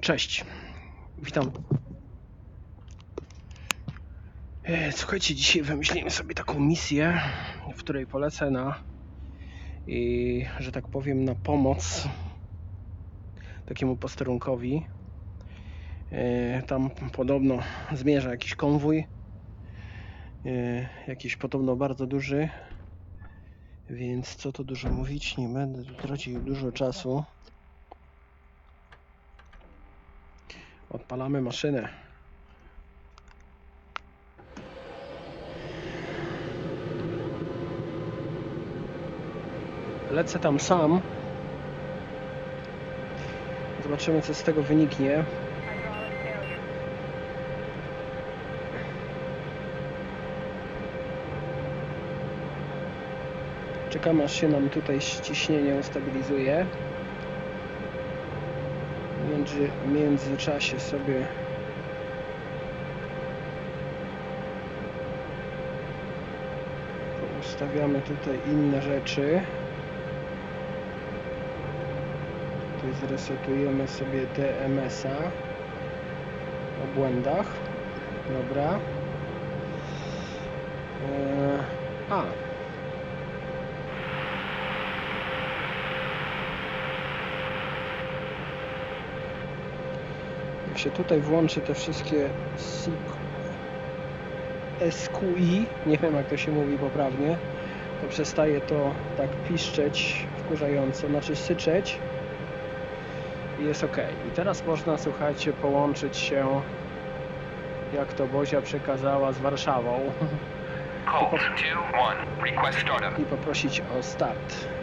Cześć. Witam. E, Słuchajcie, dzisiaj wymyślimy sobie taką misję, w której polecę na i, że tak powiem, na pomoc takiemu posterunkowi. E, Tam podobno zmierza jakiś konwój. e, Jakiś podobno bardzo duży. Więc co tu dużo mówić, nie będę tu tracił dużo czasu. Odpalamy maszynę. Lecę tam sam. Zobaczymy, co z tego wyniknie. Czekam, aż się nam tutaj ściśnienie ustabilizuje. Między, międzyczasie sobie ustawiamy tutaj inne rzeczy. Tutaj zresetujemy sobie DMS-a o błędach. Dobra. Eee, a, się tutaj włączy te wszystkie SQI, nie wiem jak to się mówi poprawnie, to przestaje to tak piszczeć wkurzająco, znaczy syczeć i jest ok. I teraz można, słuchajcie, połączyć się jak to Bozia przekazała z Warszawą Colt 2-1, request startup. i poprosić o start.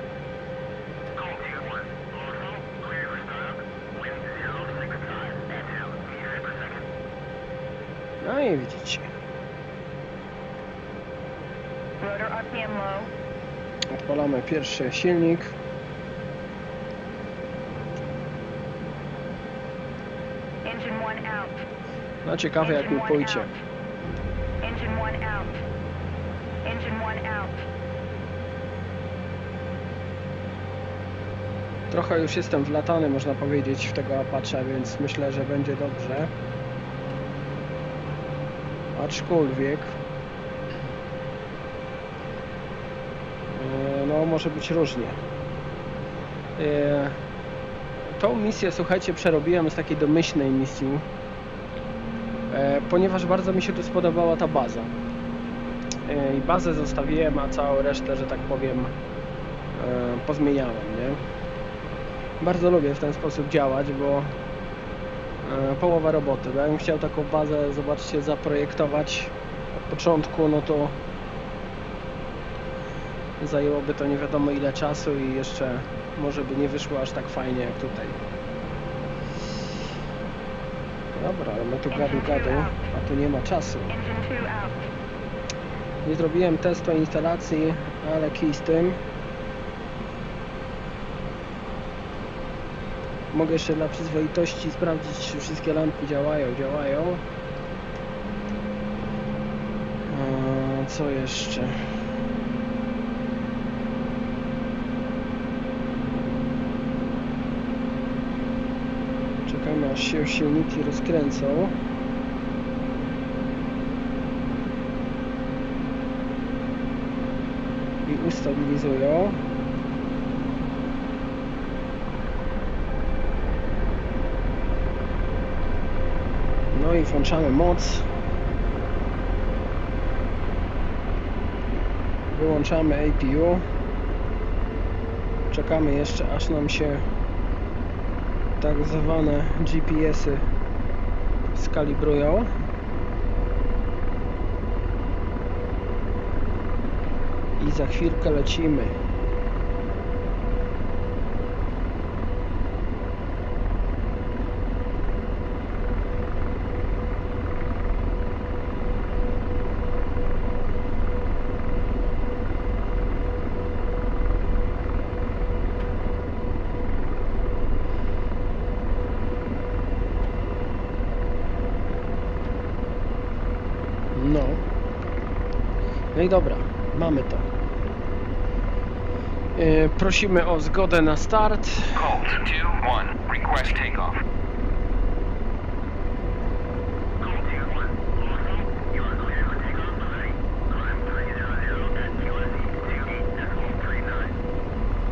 I widzicie. Odpalamy pierwszy silnik. No ciekawe jak mi pójdzie. Trochę już jestem wlatany, można powiedzieć, w tego Apache, więc myślę, że będzie dobrze. Aczkolwiek... e, No, może być różnie. E, Tą misję, słuchajcie, przerobiłem z takiej domyślnej misji, e, ponieważ bardzo mi się tu spodobała ta baza. I bazę zostawiłem, a całą resztę, że tak powiem, pozmieniałem, nie? Bardzo lubię w ten sposób działać, bo połowa roboty. Bo jakbym chciał taką bazę, zobaczcie, zaprojektować od początku, no to zajęłoby to nie wiadomo ile czasu i jeszcze może by nie wyszło aż tak fajnie jak tutaj. Dobra, my tu gadu gadu, a tu nie ma czasu. Nie zrobiłem testu instalacji, ale kij z tym. Mogę jeszcze dla przyzwoitości sprawdzić, czy wszystkie lampki działają. Działają. Eee, Co jeszcze? Czekamy aż się silniki rozkręcą. i ustabilizują. Włączamy moc. Wyłączamy APU. Czekamy jeszcze aż nam się tak zwane GPS-y skalibrują. i za chwilkę lecimy. No i dobra, mamy to. Yy, prosimy o zgodę na start. Request.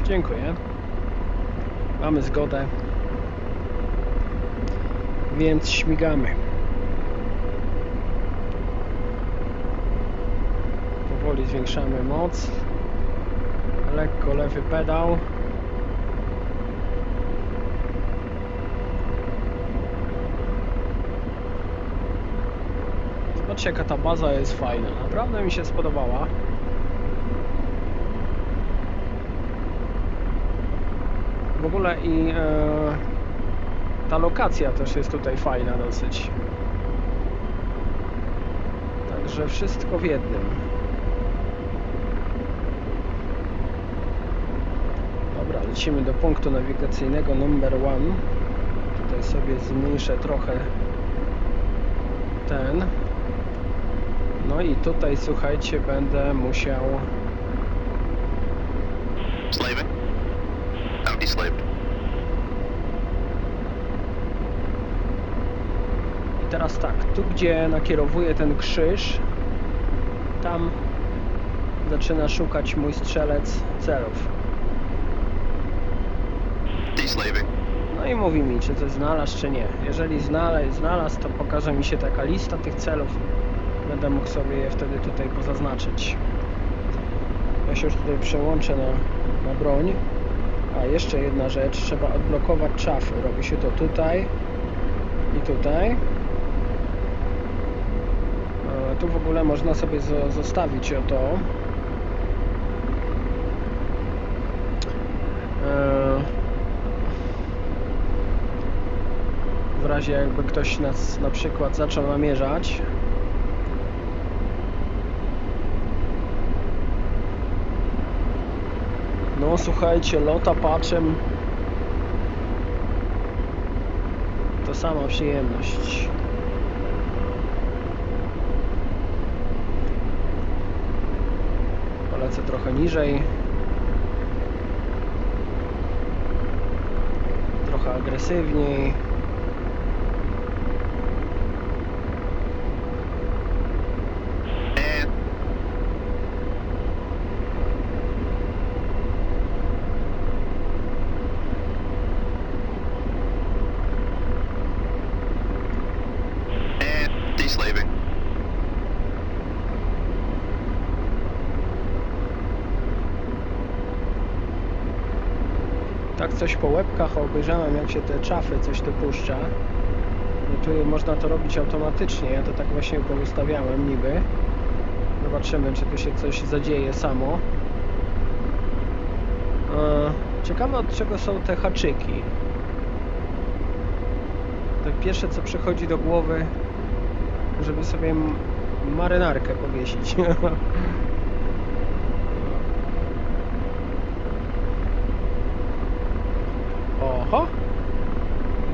Dziękuję. Mamy zgodę. Więc śmigamy. Zwiększamy moc. Lekko lewy pedał. Zobaczcie jaka ta baza jest fajna. Naprawdę mi się spodobała. W ogóle i e, ta lokacja też jest tutaj fajna dosyć. Także wszystko w jednym. Dobra, lecimy do punktu nawigacyjnego number one. Tutaj sobie zmniejszę trochę ten. No i tutaj słuchajcie, będę musiał Slaving. I teraz tak, tu gdzie nakierowuję ten krzyż, tam zaczyna szukać mój strzelec celów. No i mówi mi, czy coś znalazł, czy nie. Jeżeli znalazł, to pokaże mi się taka lista tych celów. Będę mógł sobie je wtedy tutaj pozaznaczyć. Ja się już tutaj przełączę na, na broń. A, jeszcze jedna rzecz, trzeba odblokować szafy. Robi się to tutaj i tutaj. E, Tu w ogóle można sobie zo- zostawić o to. W razie jakby ktoś nas na przykład zaczął namierzać. No słuchajcie, lota paczem to sama przyjemność. Polecę trochę niżej. Trochę agresywniej. And and deslaving. Tak coś po łebkach obejrzałem, jak się te czafy coś tu puszcza. No tu można to robić automatycznie, ja to tak właśnie poustawiałem niby. Zobaczymy, czy tu się coś zadzieje samo. E, Ciekawe od czego są te haczyki. Tak pierwsze co przychodzi do głowy, żeby sobie marynarkę powiesić. Oho!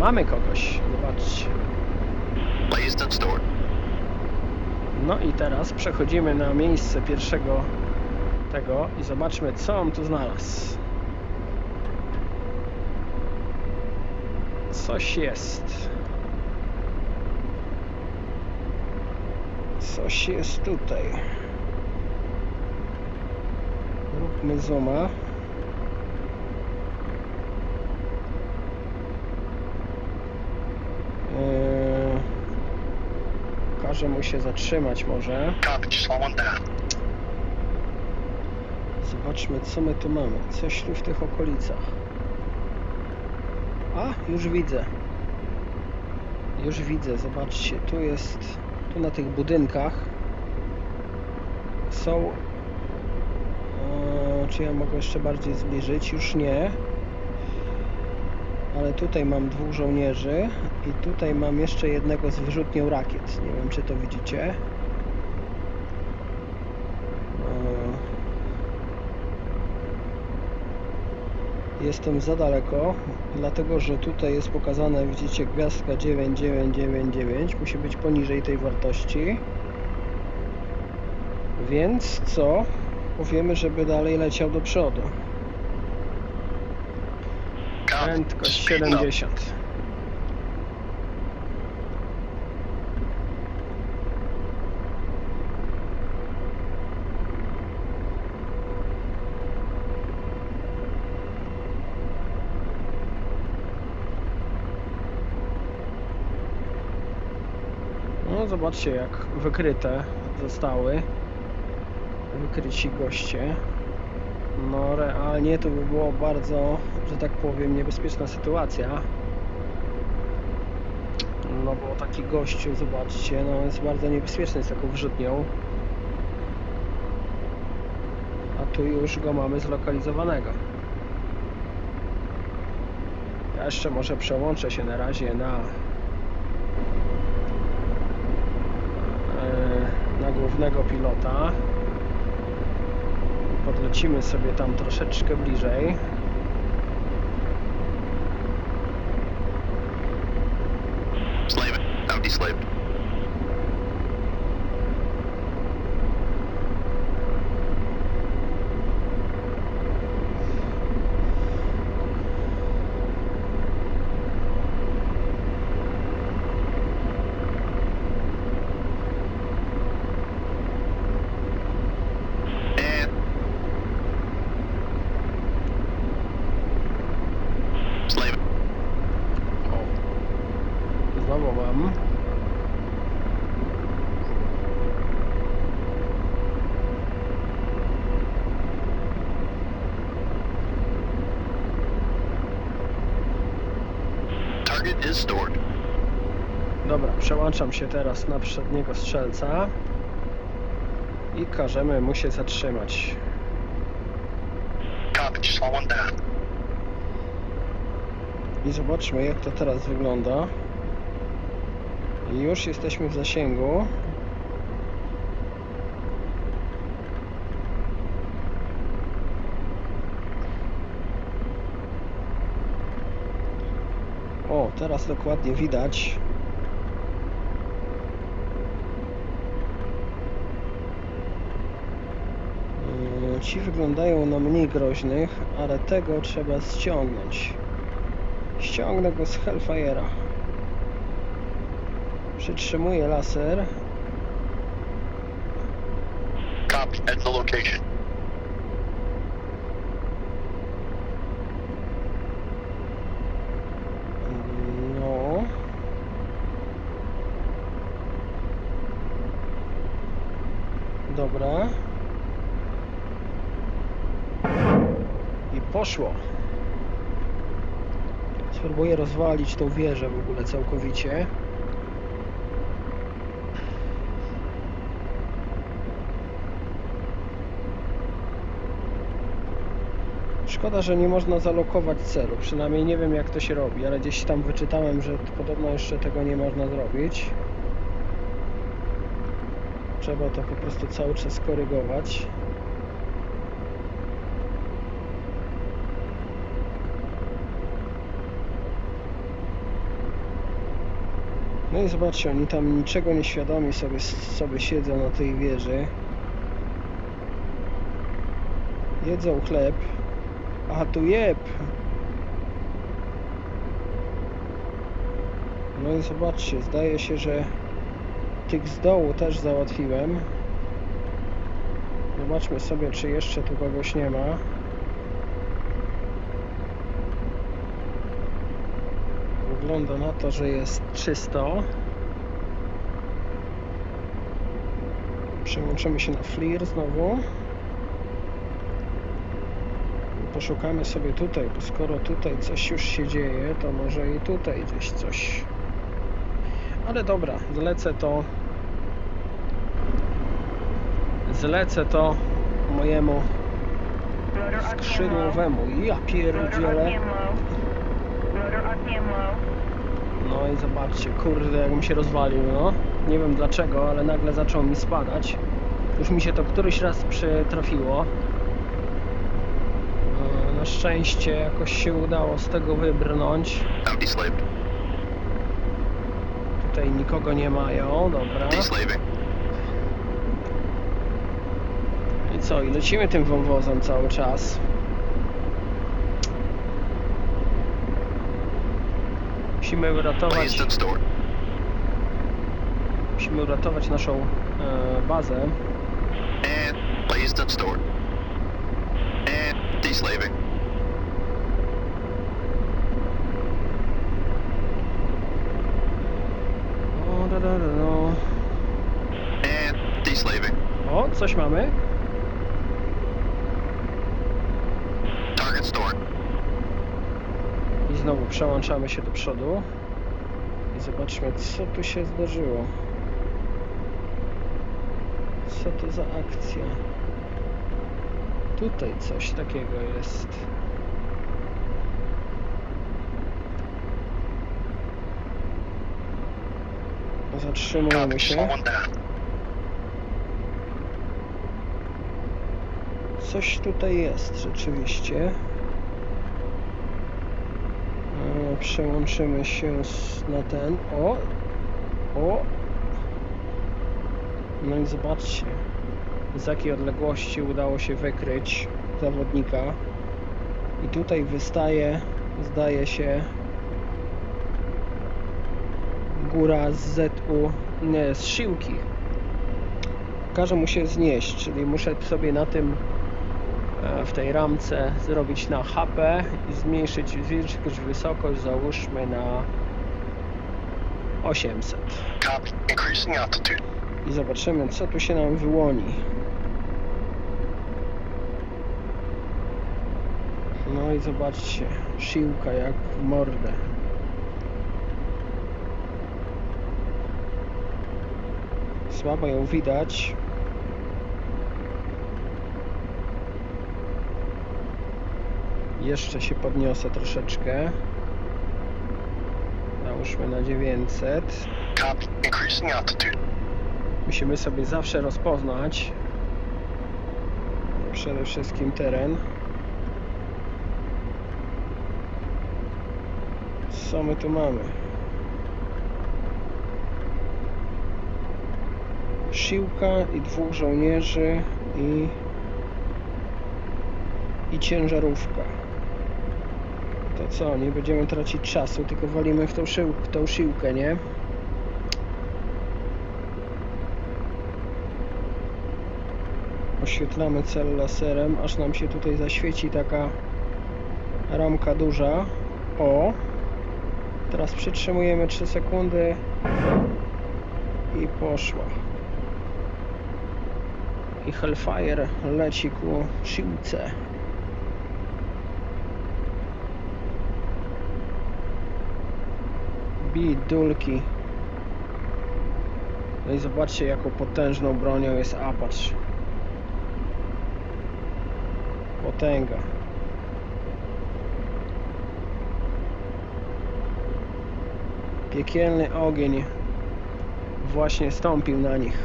Mamy kogoś, zobaczcie. No i teraz przechodzimy na miejsce pierwszego tego i zobaczmy co on tu znalazł. Coś jest. Coś jest tutaj. Róbmy zooma. Eee, Każe mu się zatrzymać może. Down. Zobaczmy, co my tu mamy. Coś tu w tych okolicach. A, już widzę. Już widzę, zobaczcie, tu jest, tu na tych budynkach są, e, czy ja mogę jeszcze bardziej zbliżyć? Już nie. Ale tutaj mam dwóch żołnierzy i tutaj mam jeszcze jednego z wyrzutnią rakiet. Nie wiem, czy to widzicie. E, Jestem za daleko, dlatego że tutaj jest pokazane, widzicie, gwiazdka 9999, musi być poniżej tej wartości. Więc co? Powiemy, żeby dalej leciał do przodu. Prędkość 70. No zobaczcie jak wykryte zostały wykryci goście. No realnie to by było bardzo że tak powiem, niebezpieczna sytuacja. No bo taki gościu, zobaczcie, no jest bardzo niebezpieczny z taką wrzutnią. A tu już go mamy zlokalizowanego. Ja jeszcze może przełączę się na razie na e, na głównego pilota. Podlecimy sobie tam troszeczkę bliżej. enslaved. Przełączam się teraz na przedniego strzelca i każemy mu się zatrzymać. I zobaczmy jak to teraz wygląda. Już jesteśmy w zasięgu. O, teraz dokładnie widać. Yy, Ci wyglądają na mniej groźnych, ale tego trzeba ściągnąć. Ściągnę go z Hellfire'a. Przytrzymuję laser. Copy. At the location. No. Dobra. I poszło. Spróbuję rozwalić tą wieżę w ogóle całkowicie. Szkoda, że nie można zalokować celu. Przynajmniej nie wiem jak to się robi, ale gdzieś tam wyczytałem, że podobno jeszcze tego nie można zrobić. Trzeba to po prostu cały czas korygować. No i zobaczcie, oni tam niczego nieświadomi sobie, sobie siedzą na tej wieży. Jedzą chleb. A tu jeb. No i zobaczcie, zdaje się, że tych z dołu też załatwiłem. Zobaczmy sobie, czy jeszcze tu kogoś nie ma. Wygląda na to, że jest czysto. Przełączymy się na FLIR znowu. Poszukamy sobie tutaj, bo skoro tutaj coś już się dzieje, to może i tutaj gdzieś coś. Ale dobra, zlecę to. Zlecę to mojemu skrzydłowemu. Ja pierdzielę. Rotor. No i zobaczcie, kurde, jak mi się rozwalił, no. Nie wiem dlaczego, ale nagle zaczął mi spadać. Już mi się to któryś raz przytrafiło. E, Na szczęście jakoś się udało z tego wybrnąć. Tutaj nikogo nie mają, dobra. I co, i lecimy tym wąwozem cały czas. Musimy uratować... Musimy uratować naszą e, bazę. And placed and stored. And deslaving. O, da, da, da, no. And deslaving. O, coś mamy. Przełączamy się do przodu. I zobaczmy, co tu się zdarzyło. Co to za akcja? Tutaj coś takiego jest. Zatrzymujemy się. Coś tutaj jest rzeczywiście. E, Przełączymy się na ten. O! O! No i zobaczcie, z jakiej odległości udało się wykryć zawodnika. I tutaj wystaje, zdaje się, góra z ZU, nie, z Siłki. Każe mu się znieść, czyli muszę sobie na tym w tej ramce zrobić na HP i zmniejszyć, zwiększyć wysokość załóżmy na 800 Copy. Increasing altitude. i zobaczymy co tu się nam wyłoni no i zobaczcie siłka jak w mordę słabo ją widać jeszcze się podniosę troszeczkę załóżmy na 900 Copy. Increasing altitude. Musimy sobie zawsze rozpoznać przede wszystkim teren. Co my tu mamy? Siłka i dwóch żołnierzy i i ciężarówka. Co, nie będziemy tracić czasu, tylko walimy w tą, szył, w tą siłkę, nie? oświetlamy cel laserem, aż nam się tutaj zaświeci taka ramka duża. O! Teraz przytrzymujemy 3 sekundy i poszła. I Hellfire leci ku siłce. Bidulki. No i zobaczcie jaką potężną bronią jest Apache. Potęga. Piekielny ogień właśnie stąpił na nich.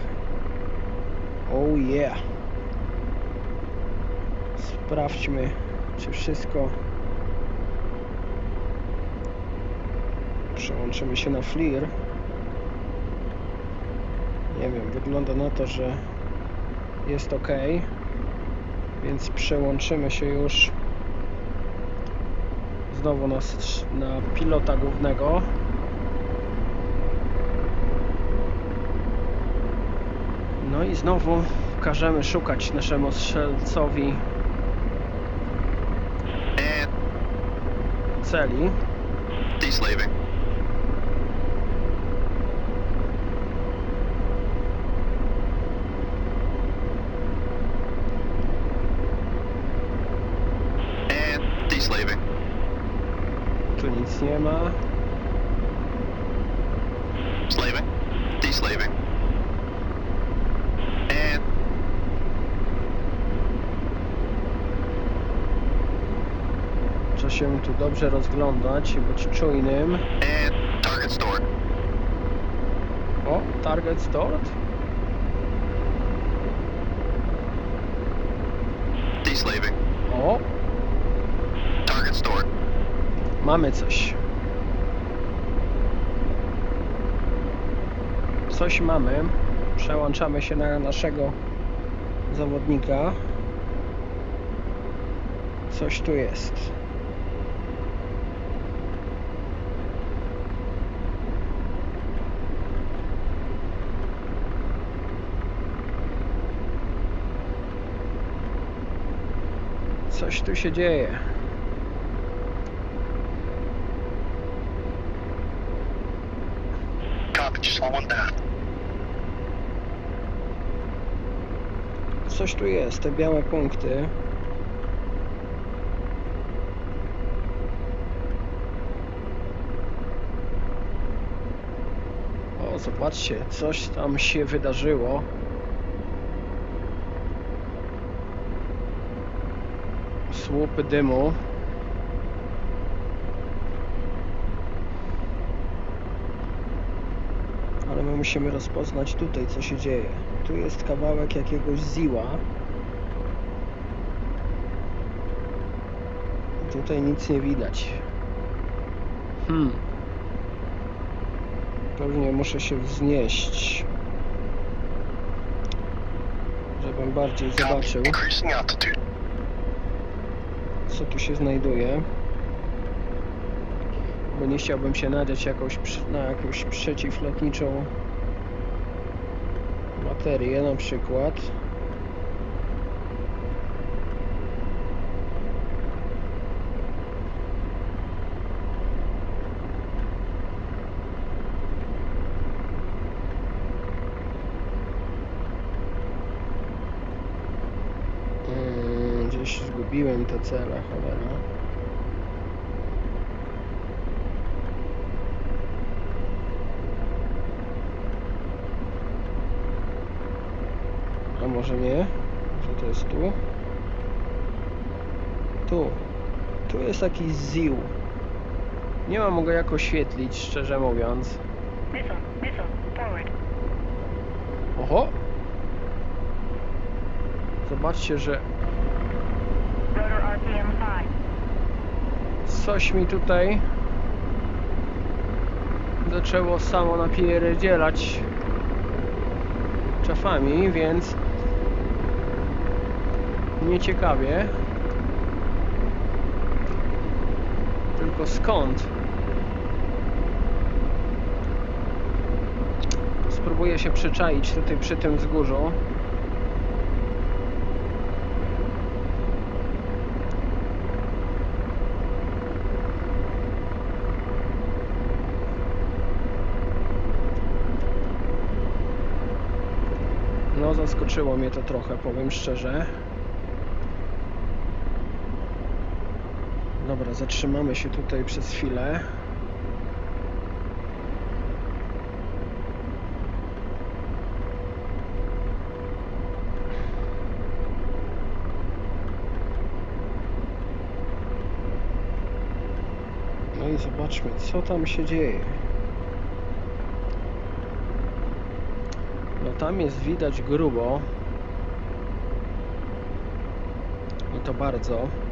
Oh yeah. Sprawdźmy, czy wszystko. Przełączymy się na FLIR. Nie wiem, wygląda na to, że jest ok więc przełączymy się już znowu na, na pilota głównego no i znowu każemy szukać naszemu strzelcowi celi. And deslaving. tu nic nie ma Slaving. Deslaving. And trzeba się tu dobrze rozglądać i być czujnym and target stored. o, target stored Deslaving. o, Target stored. Mamy coś. Coś mamy. Przełączamy się na naszego zawodnika. Coś tu jest. Coś tu się dzieje. Coś tu jest, te białe punkty. O, zobaczcie, coś tam się wydarzyło. Słupy dymu. Ale my musimy rozpoznać tutaj, co się dzieje. Tu jest kawałek jakiegoś ziła. Tutaj nic nie widać. Hmm. Pewnie muszę się wznieść. Żebym bardziej zobaczył, co tu się znajduje. Bo nie chciałbym się nadziać jakąś, na jakąś przeciwlotniczą materię na przykład. Mm, Gdzieś zgubiłem te cele, cholera. A może nie? Może to jest tu? Tu. Tu jest jakiś ził. Nie mam go jak oświetlić, szczerze mówiąc. Oho! Zobaczcie, że Rotor RPM 5. coś mi tutaj zaczęło samo napierdzielać czafami, więc nieciekawie. Tylko skąd? Spróbuję się przyczaić tutaj przy tym wzgórzu. No, zaskoczyło mnie to trochę, powiem szczerze. Dobra, zatrzymamy się tutaj przez chwilę. No i zobaczmy, co tam się dzieje. No tam jest widać grubo. I to bardzo.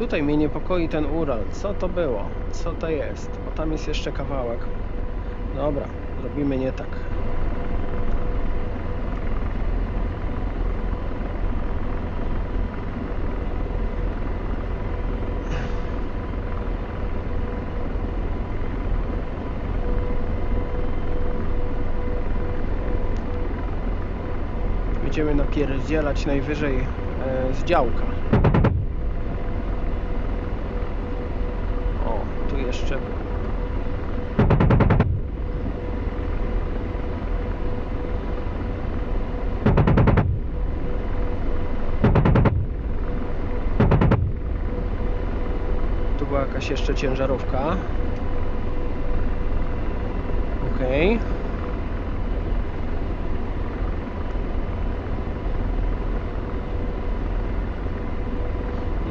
Tutaj mnie niepokoi ten Ural. Co to było? Co to jest? Bo tam jest jeszcze kawałek. Dobra, zrobimy nie tak. Będziemy napierdzielać najwyżej e, z działka. O, tu jeszcze. Tu była jakaś jeszcze ciężarówka. Okej.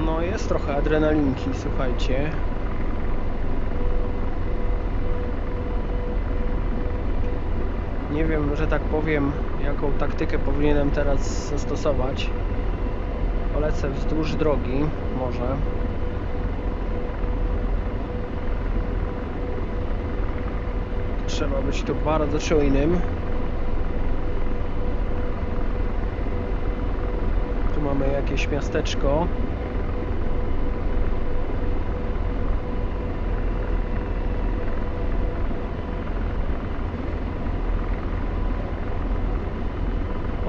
No jest trochę adrenalinki, słuchajcie. Nie wiem, że tak powiem, jaką taktykę powinienem teraz zastosować. Polecę wzdłuż drogi, może. Trzeba być tu bardzo czujnym. Tu mamy jakieś miasteczko.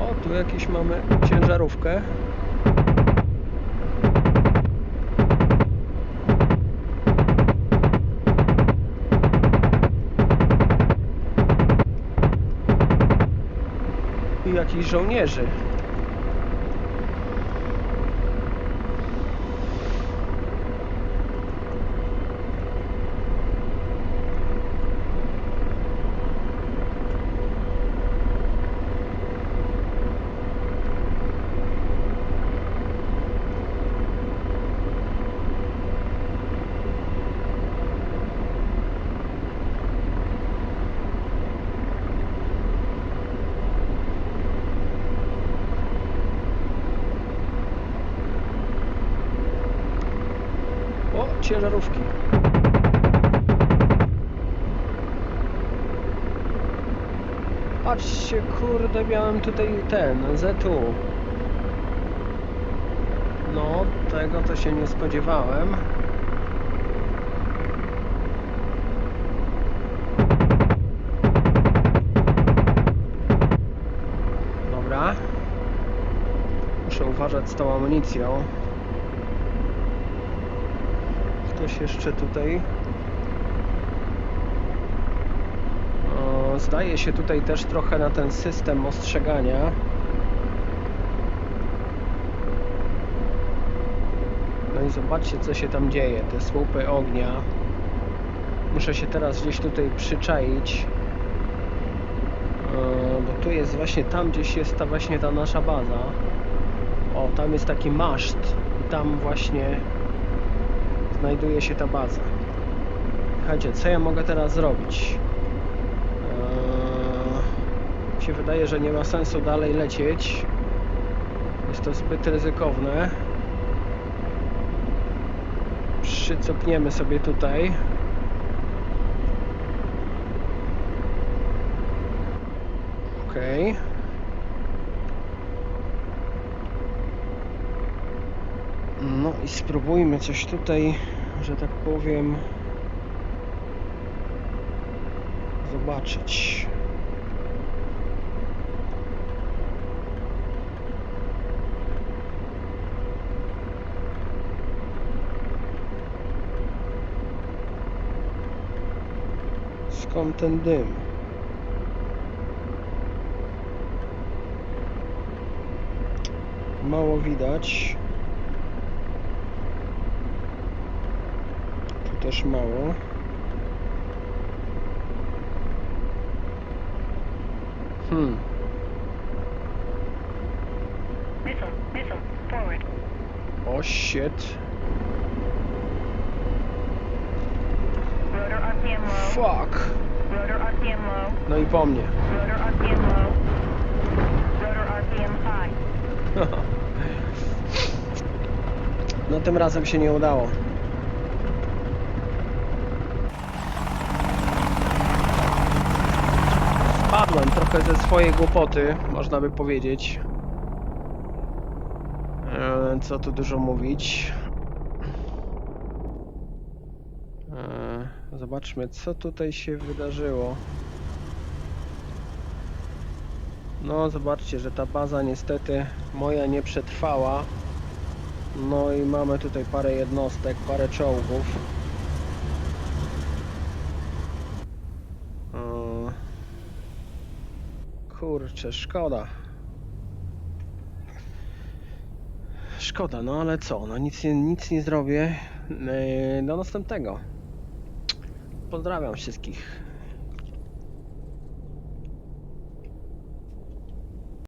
O, tu jakieś mamy ciężarówkę. Żołnierzy. O, ciężarówki. Patrzcie, kurde, miałem tutaj ten, ZU. No, tego to się nie spodziewałem. Dobra. Muszę uważać z tą amunicją. Ktoś jeszcze tutaj. Zdaje się tutaj też trochę na ten system ostrzegania. No i zobaczcie co się tam dzieje, te słupy ognia. Muszę się teraz gdzieś tutaj przyczaić. Bo tu jest właśnie tam gdzieś jest ta właśnie ta nasza baza. O, tam jest taki maszt tam właśnie znajduje się ta baza. Słuchajcie, co ja mogę teraz zrobić? Eee, się wydaje, że nie ma sensu dalej lecieć. Jest to zbyt ryzykowne. Przycopniemy sobie tutaj. Okej. No i spróbujmy coś tutaj, że tak powiem, zobaczyć. Skąd ten dym? Mało widać. Tu też mało. Hmm. O shit. Fuck. No i po mnie. No tym razem się nie udało. Trochę ze swojej głupoty, można by powiedzieć. E, Co tu dużo mówić. E, Zobaczmy, co tutaj się wydarzyło. No, zobaczcie, że ta baza niestety moja nie przetrwała. No i mamy tutaj parę jednostek, parę czołgów. Kurczę, szkoda. Szkoda, no ale co, no nic, nic nie zrobię. Eee, Do następnego. Pozdrawiam wszystkich.